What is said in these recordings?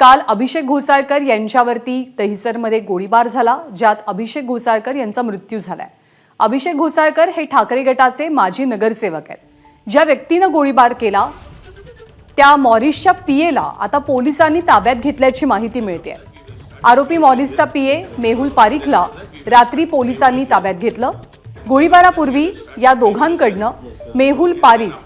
काल अभिषेक घोसाळकर यांच्यावरती दहिसरमध्ये गोळीबार झाला ज्यात अभिषेक घोसाळकर यांचा मृत्यू झालाय. अभिषेक घोसाळकर हे ठाकरे गटाचे माजी नगरसेवक आहेत. ज्या व्यक्तीनं गोळीबार केला त्या मॉरिसच्या पीएला आता पोलिसांनी ताब्यात घेतल्याची माहिती मिळते. आरोपी मॉरिसचा पीए मेहुल पारिखला रात्री पोलिसांनी ताब्यात घेतलं. गोळीबारापूर्वी या दोघांकडनं Mehul Parikh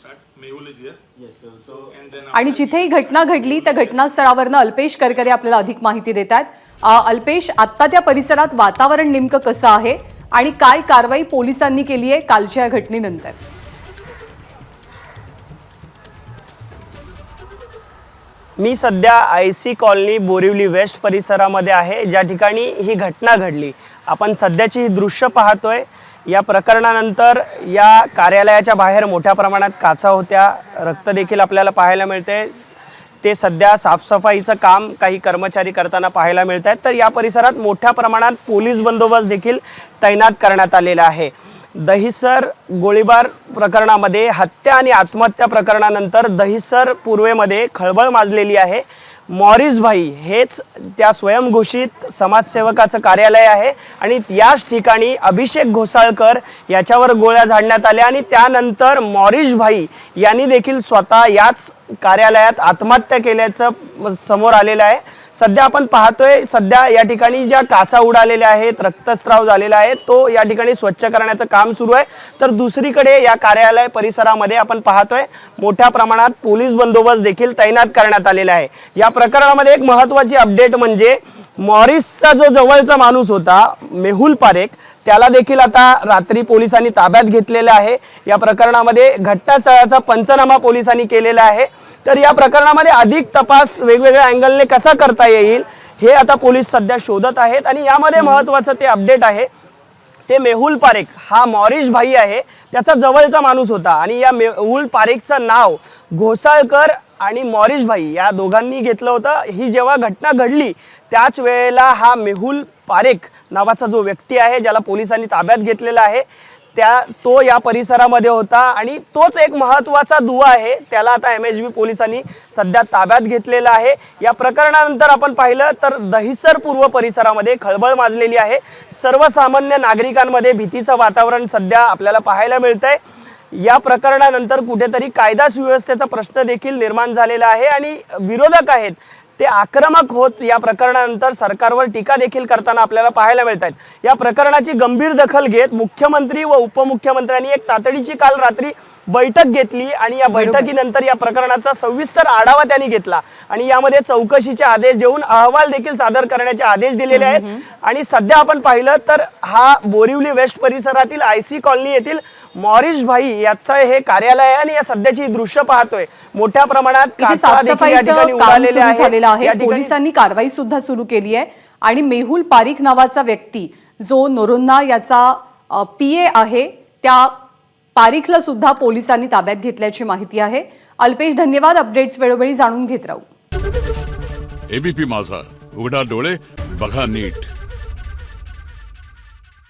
Mehul is here. yes, sir. So, And then आणि जिथेही घटना घडली त्या घटनास्थळावरनं अल्पेश करकरे आपल्याला अधिक माहिती देत आहेत. अल्पेश आत्ता त्या परिसरात वातावरण नेमकं कसं आहे आणि काय कारवाई पोलिसांनी केली आहे कालच्या या घटनेनंतर? मी सध्या I C colony Borivali west परिसरामध्ये आहे. ज्या ठिकाणी ही घटना घडली. आपण सध्याची ही दृश्य पाहतोय. या प्रकरणानंतर या कार्यालयाच्या बाहेर मोठ्या प्रमाणात काचा होत्या रक्त देखील आपल्याला पाहायला मिळते. ते सध्या साफसफाईचं काम काही कर्मचारी करताना पाहायला मिळत आहेत. तर या परिसरात मोठ्या प्रमाणात पोलीस बंदोबस्त देखील तैनात करण्यात आलेला आहे. दहिसर गोळीबार प्रकरणामध्ये हत्या आणि आत्महत्या प्रकरणानंतर दहिसर पूर्वेमध्ये खळबळ माजलेली आहे. मॉरिस भाई हेच त्या स्वयंघोषित समाजसेवकाचं कार्यालय आहे आणि याच ठिकाणी अभिषेक घोसाळकर याच्यावर गोळ्या झाडण्यात आल्या आणि त्यानंतर मॉरिश भाई यांनी देखील स्वतः याच कार्यालयात आत्महत्या केल्याचं समोर आलेलं आहे. सध्या आपण पाहतोय सध्या या ठिकाणी ज्या काचा उडालेल्या आहेत रक्तस्राव झालेला आहे तो या ठिकाणी स्वच्छ करण्याचं काम सुरू आहे. तर दुसरीकडे या कार्यालय परिसरामध्ये आपण पाहतोय मोठ्या प्रमाणात पोलीस बंदोबस्त देखील तैनात करण्यात आलेला आहे. या प्रकरणामध्ये एक महत्त्वाची अपडेट म्हणजे मॉरिसचा जो जवळचा माणूस होता मेहुल पारेख त्याला देखील आता रात्री पोलिसांनी ताब्यात घेतलेलं आहे. या प्रकरणामध्ये घटनास्थळाचा पंचनामा पोलिसांनी केलेला आहे. तर या प्रकरणामध्ये अधिक तपास वेगवेगळ्या अँगलने कसा करता येईल हे आता पोलीस सध्या शोधत आहेत आणि यामध्ये महत्त्वाचं ते अपडेट आहे. ते मेहुल पारेख हा मॉरिश भाई आहे त्याचा जवळचा माणूस होता. आणि या मेहुल पारेखचं नाव घोसाळकर आणि मॉरिश भाई या दोघांनी घेतलं होतं. ही जेव्हा घटना घडली त्याच वेळेला हा मेहुल पारेख नावाचा जो व्यक्ती आहे ज्याला पोलिसांनी ताब्यात घेतलेला आहे त्या तो या परिसरामध्ये होता आणि तोच एक महत्त्वाचा दुवा आहे. त्याला आता एम एच बी पोलिसांनी सध्या ताब्यात घेतलेला आहे. या प्रकरणानंतर आपण पाहिलं तर दहिसर पूर्व परिसरामध्ये खळबळ माजलेली आहे. सर्वसामान्य नागरिकांमध्ये भीतीचं वातावरण सध्या आपल्याला पाहायला मिळतंय. या प्रकरणानंतर कुठेतरी कायदा सुव्यवस्थेचा प्रश्न देखील निर्माण झालेला आहे आणि विरोधक आहेत ते आक्रमक होत या प्रकरणानंतर सरकारवर टीका देखील करताना आपल्याला पाहायला मिळत आहेत. या प्रकरणाची गंभीर दखल घेत मुख्यमंत्री व उपमुख्यमंत्र्यांनी एक तातडीची काल रात्री बैठक घेतली आणि या बैठकीनंतर या प्रकरणाचा सविस्तर आढावा त्यांनी घेतला. आणि यामध्ये चौकशीचे आदेश देऊन अहवाल देखील सादर करण्याचे आदेश दिलेले आहेत. आणि सध्या आपण पाहिलं तर हा बोरिवली वेस्ट परिसरातील आय सी कॉलनी येथील मॉरिस भाई याचं हे कार्यालय आहे आणि या सध्याची दृश्य पाहतोय. मोठ्या प्रमाणात झालेलं आहे. पोलिसांनी कारवाई सुद्धा सुरू केली आहे. आणि मेहुल पारिख नावाचा व्यक्ती जो नोरोन्ना याचा पीए आहे त्या पारिखला सुद्धा पोलिसांनी ताब्यात घेतल्याची माहिती आहे. अल्पेश धन्यवाद. अपडेट्स वेळोवेळी जाणून घेत राहू. एबीपी माझा. उघडा डोळे बघा नीट.